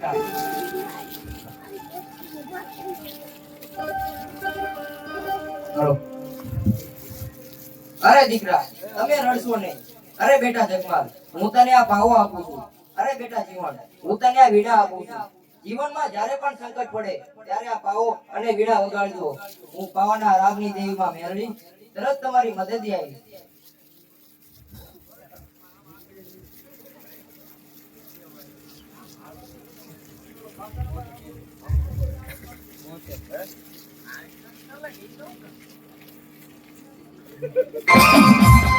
અરે દીકરા, તમે રડશો નહીં. અરે બેટા જગમાલ, હું તને આ ભાવો આપું છું. અરે બેટા જીવન, હું તને આ વીડા આપું છું. જીવનમાં જ્યારે પણ સંકટ પડે, ત્યારે આ પાવો અને વીણા વગાડજો. હું પાવાના રાગની દેવીમાં મેળવી, તરત તમારી મદદ આવી Thank né? you.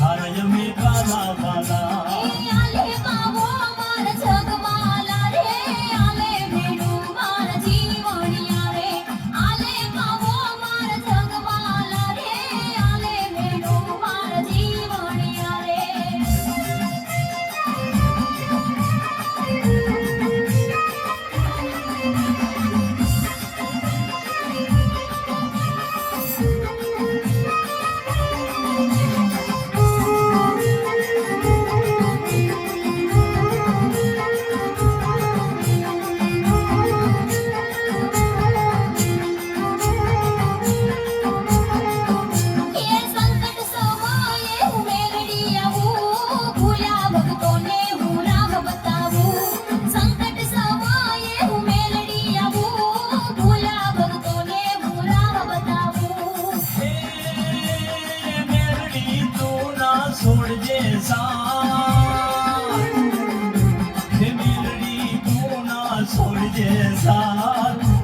Hara yami ka.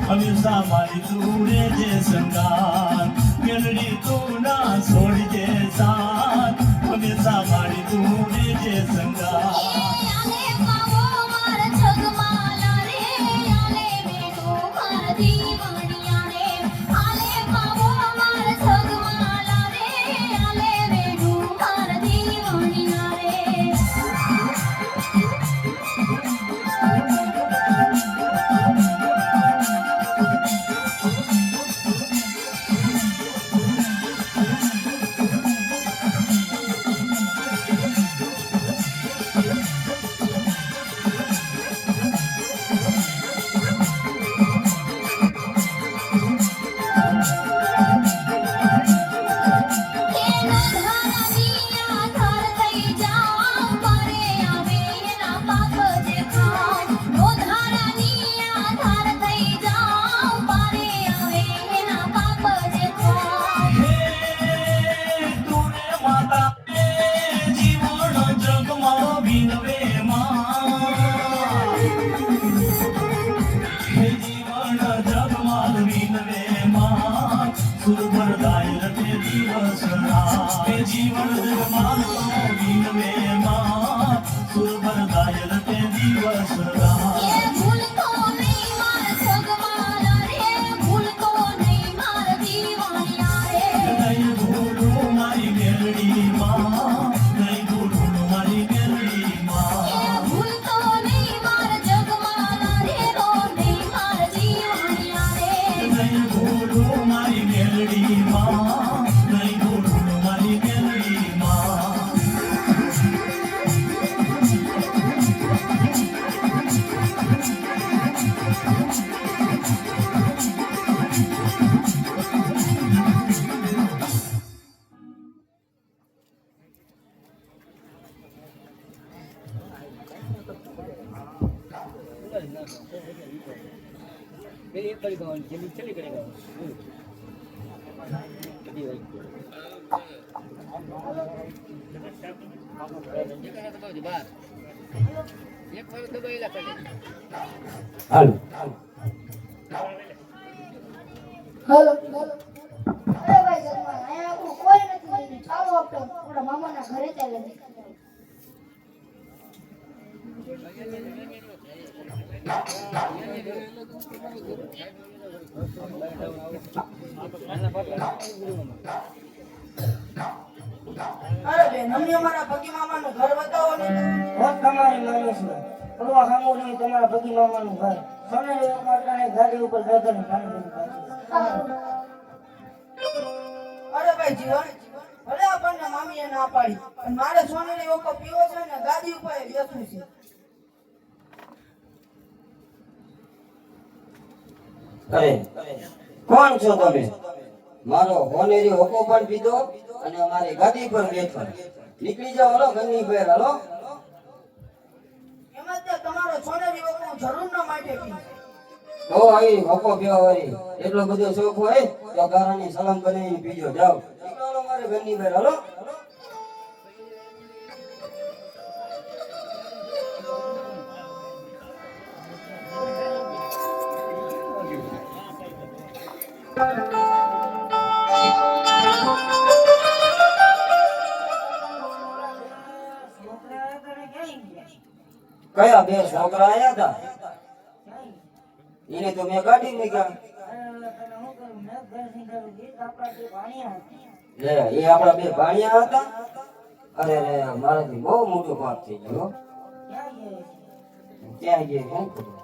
Amisha મારી તું જે સંગાર કેલડી તું ના છોડી સુર પર ગાય લટે જીવન માનવ வெளியே படிக்கணும் செல்லி செல்லி கிடைக்கணும் હાલો. હાલો. અરે ભાઈ અહીંયા આપણું કોઈ નથી. ચાલો આપણે. મામાના ઘરે ચાલે અરે બેન અમને અમારા ભગી મામાનું ઘર બતાવો ને હોત તમારી માની છું. નહીં તમારા ભગી મામાનું ઘર સોનેરી અટાણે ગાડી ઉપર દાદાને પાણી ભરી અરે ભાઈ જીવન ભલે આપણને મામીએ ના પાડી મારે સોનેરી ઓકો પીવો છે ને ગાદી ઉપર બેસવું છે. અરે કોણ છો તમે? મારો હોનેરી હોકો પણ પીધો અને અમારી ગાદી પર બેઠો. નીકળી જાઓ હલો ઘરની બહાર હલો તમારો સોનેરી હોકો જરૂર ન માટે તો આવી હોકો પીવા વાળી. એટલો બધો શોખ હોય તો ઘરની સલામ બનાવીને પીજો. જાઓ. નીકળો મારે ઘરની બહાર હલો. કયા બે છોકરા આયા હતા એને તો મેં કાઢી મૂક્યા. લે, એ આપણા બે ભાણિયા હતા. અરે, રે, મારાથી બહુ મોટો પાપ થઈ ગયો ત્યાં ગયા? શું ખબર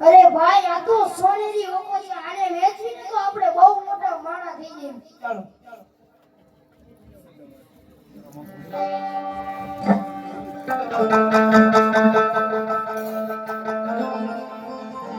અરે ભાઈ, આ તો સોનેરી ઓકો છે. આને વેચીને તો આપણે બહુ મોટા માણા થઈ જઈએ. ચાલો. હાલો